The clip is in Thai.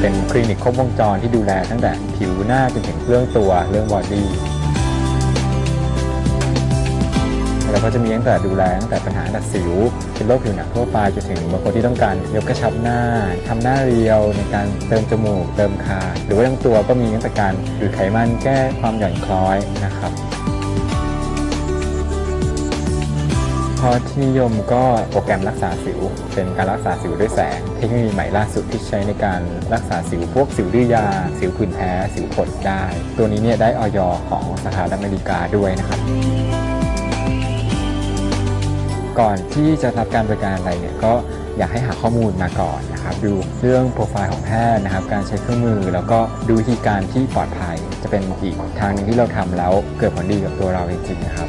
เป็นคลินิกครบวงจรที่ดูแลตั้งแต่ผิวหน้าจนถึงเรื่องตัวเรื่องบอดี้แล้วก็จะมีตั้งแต่ดูแลตั้งแต่ปัญหาดัดสิวเป็นโรคผิวหนังทั่วไปจนถึงบางคนที่ต้องการยกกระชับหน้าทำหน้าเรียวในการเติมจมูก เติมคางหรือว่าทั้งตัวก็มีตั้งแต่การดูดไขมันแก้ความหย่อนคล้อยนะครับ คอที่นิยมก็โปรแกรมรักษาสิว เป็นการรักษาสิวด้วยแสง เทคโนโลยีใหม่ล่าสุดที่ใช้ในการรักษาสิวพวกสิวดื้อยา สิวผื่นแพ้ สิวผดได้ ตัวนี้เนี่ยได้ออยของสหรัฐอเมริกาด้วยนะครับก่อนที่จะรับการบริการอะไรเนี่ยก็อยากให้หาข้อมูลมาก่อนนะครับ ดูเรื่องโปรไฟล์ของแพทย์นะครับ การใช้เครื่องมือแล้วก็ดูวิธีการที่ปลอดภัย จะเป็นอีกทางหนึงที่เราทำแล้วเกิดผลดีกับตัวเราจริงๆนะครับ